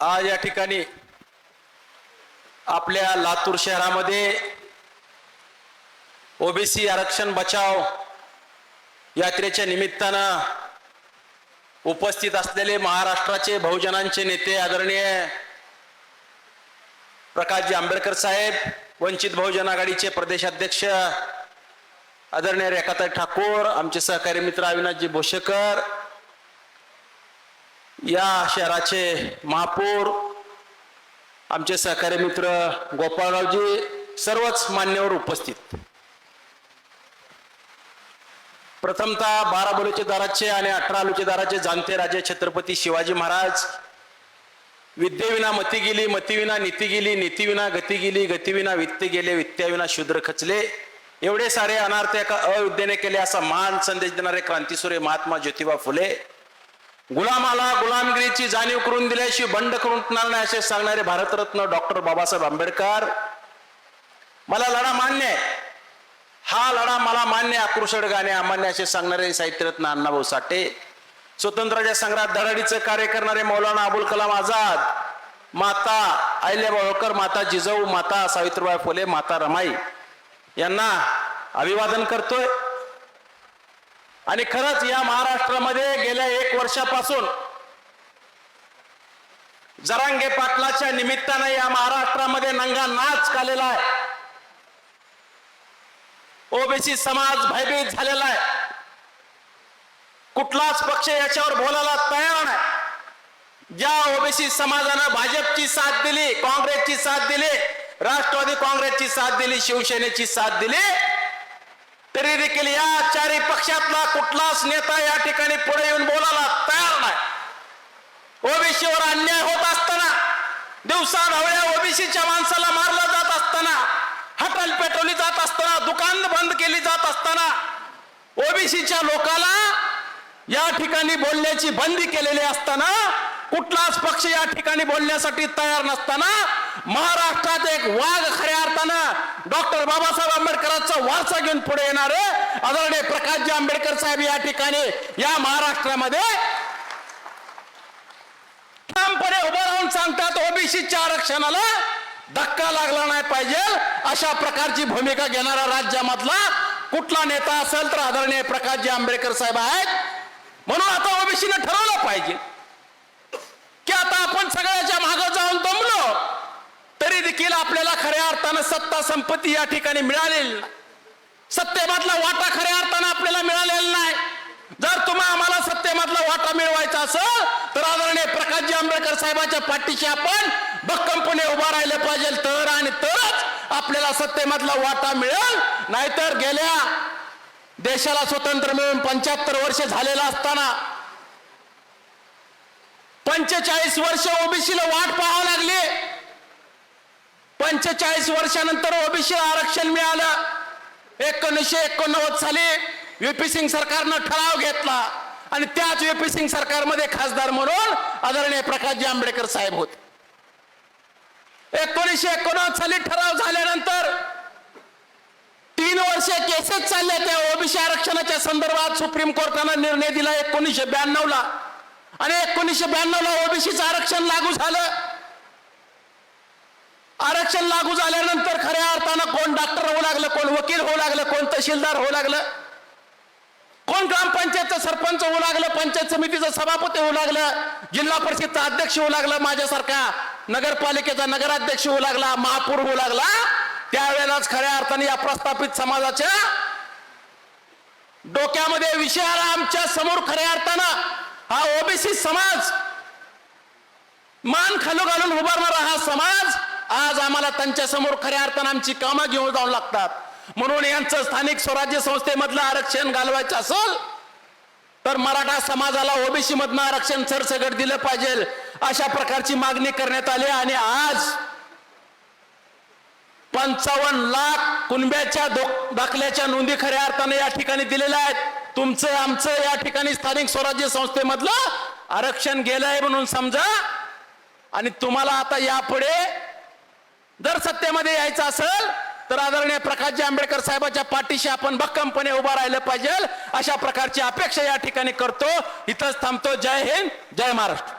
आज या ठिकाणी आपल्या लातूर शहरामध्ये ओबीसी आरक्षण बचाव यात्रेच्या निमित्तानं उपस्थित असलेले महाराष्ट्राचे बहुजनांचे नेते आदरणीय प्रकाशजी आंबेडकर साहेब वंचित बहुजन आघाडीचे प्रदेशाध्यक्ष आदरणीय रेखाताई ठाकूर आमचे सहकारी मित्र अविनाशजी भोसेकर या शहराचे महापौर आमचे सहकारी मित्र गोपाळरावजी सर्वच मान्यवर उपस्थित. प्रथमतः बारा बलुचेदाराचे आणि अठरा बलुचेदाराचे जाणते राजे छत्रपती शिवाजी महाराज. विद्येविना मती गेली मतीविना नीती गेली नीतीविना गती गेली गतीविना वित्त गेले वित्त्याविना शूद्र खचले. एवढे सारे अनार्थ एका अविद्येने केले असा महान संदेश देणारे क्रांतीसूर्य महात्मा ज्योतिबा फुले. गुलामाला गुलामगिरीची जाणीव करून दिल्याशिवाय बंड करून उठणार नाही असे सांगणारे भारतरत्न डॉक्टर बाबासाहेब आंबेडकर. मला लढा मान्य आहे. हा लढा मला मान्य आक्रोशड गाणे अमान्य असे सांगणारे साहित्यरत्न अण्णाभाऊ साठे. स्वतंत्राच्या संग्रात धडाडीचं कार्य करणारे मौलाना अबुल कलाम आझाद माता अहिल्या होळकर माता जिजाऊ माता सावित्रीबाई फुले माता रमाई यांना अभिवादन करतोय. आणि खरंच या महाराष्ट्रामध्ये गेल्या एक वर्षापासून जरांगे पाटलाच्या निमित्तानं या महाराष्ट्रामध्ये नंगा नाच आलेला आहे. ओबीसी समाज भयभीत झालेला आहे. कुठलाच पक्ष याच्यावर बोलायला तयार नाही. ज्या ओबीसी समाजानं भाजपची साथ दिली काँग्रेसची साथ दिली राष्ट्रवादी काँग्रेसची साथ दिली शिवसेनेची साथ दिली तरी देखील या चारही पक्षातला कुठलाच नेता या ठिकाणी पुढे येऊन बोलायला तयार नाही. ओबीसीवर अन्याय होत असताना दिवसा ढवळ्या ओबीसीच्या माणसाला मारलं जात असताना हटल पेटवली जात असताना दुकान बंद केली जात असताना ओबीसीच्या लोकाला या ठिकाणी बोलण्याची बंदी केलेली असताना कुठलाच पक्ष या ठिकाणी बोलण्यासाठी तयार नसताना महाराष्ट्रात एक वाघ खऱ्या अर्थानं डॉक्टर बाबासाहेब आंबेडकरांचा वारसा घेऊन पुढे येणारे आदरणीय प्रकाशजी आंबेडकर साहेब या ठिकाणी या महाराष्ट्रामध्ये ठामपणे उभं राहून सांगतात ओबीसीच्या आरक्षणाला धक्का लागला नाही पाहिजे. अशा प्रकारची भूमिका घेणारा राज्यामधला कुठला नेता असेल तर आदरणीय प्रकाशजी आंबेडकर साहेब आहेत. म्हणून आता ओबीसीने ठरवलं पाहिजे. की आता आपण सगळ्याच्या मागे जाऊन दमलो. तरी देखील आपल्याला खऱ्या अर्थानं सत्ता संपत्ती या ठिकाणी मिळालेली सत्तेमधला वाटा खऱ्या अर्थानं आपल्याला मिळालेला नाही. जर तुम्हा आम्हाला सत्तेमधला वाटा मिळवायचा असेल तर आदरणीय प्रकाशजी आंबेडकर साहेबाच्या पाठीशी आपण भक्कमपणे उभा राहिले पाहिजे. तर आणि तरच आपल्याला सत्तेमधला वाटा मिळेल. नाहीतर गेल्या देशाला स्वतंत्र मिळून पंच्याहत्तर वर्ष झालेला असताना पंचेचाळीस वर्ष ओबीसीला वाट पाहावं लागली. पंचेचाळीस वर्षानंतर ओबीसीला आरक्षण मिळालं. एकोणीसशे एकोणनव्वद साली व्हीपी सिंग सरकारनं ठराव घेतला. आणि त्याच व्हीपी सिंग सरकारमध्ये खासदार म्हणून आदरणीय प्रकाशजी आंबेडकर साहेब होते. एकोणीसशे एकोणनव्वद साली ठराव झाल्यानंतर तीन वर्ष केसेस चालल्या त्या ओबीसी आरक्षणाच्या संदर्भात सुप्रीम कोर्टानं निर्णय दिला एकोणीसशे ब्याण्णव ला आणि एकोणीसशे ब्याण्णव ला ओबीसीचं आरक्षण लागू झालं. आरक्षण लागू झाल्यानंतर खऱ्या अर्थानं कोण डॉक्टर होऊ लागलं कोण वकील होऊ लागलं कोण तहसीलदार होऊ लागलं कोण ग्रामपंचायतचं सरपंच होऊ लागलं पंचायत समितीचं सभापती होऊ लागलं जिल्हा परिषदचा अध्यक्ष होऊ लागला माझ्यासारखा नगरपालिकेचा नगराध्यक्ष होऊ लागला महापौर होऊ लागला त्यावेळेलाच खऱ्या अर्थाने या प्रस्थापित समाजाच्या डोक्यामध्ये विषय आला आमच्यासमोर खऱ्या अर्थानं हा ओबीसी समाज. मान खालू घालून उभारणारा हा समाज आज आम्हाला त्यांच्यासमोर खऱ्या अर्थानं आमची कामं घेऊन जाऊ लागतात. म्हणून यांचं स्थानिक स्वराज्य संस्थेमधलं आरक्षण घालवायचं असेल तर मराठा समाजाला ओबीसी मधनं आरक्षण सरसगट दिलं पाहिजे अशा प्रकारची मागणी करण्यात आली आणि आज पंचावन्न लाख कुणब्याच्या दाखल्याच्या नोंदी खऱ्या अर्थाने या ठिकाणी दिलेल्या आहेत. तुमचं आमचं या ठिकाणी स्थानिक स्वराज्य संस्थेमधलं आरक्षण गेलंय म्हणून समजा. आणि तुम्हाला आता यापुढे जर सत्तेमध्ये यायचं असेल तर आदरणीय प्रकाशजी आंबेडकर साहेबाच्या पाठीशी आपण भक्कमपणे उभा राहिलं पाहिजे. अशा प्रकारची अपेक्षा या ठिकाणी करतो. इथंच थांबतो. जय हिंद जय महाराष्ट्र.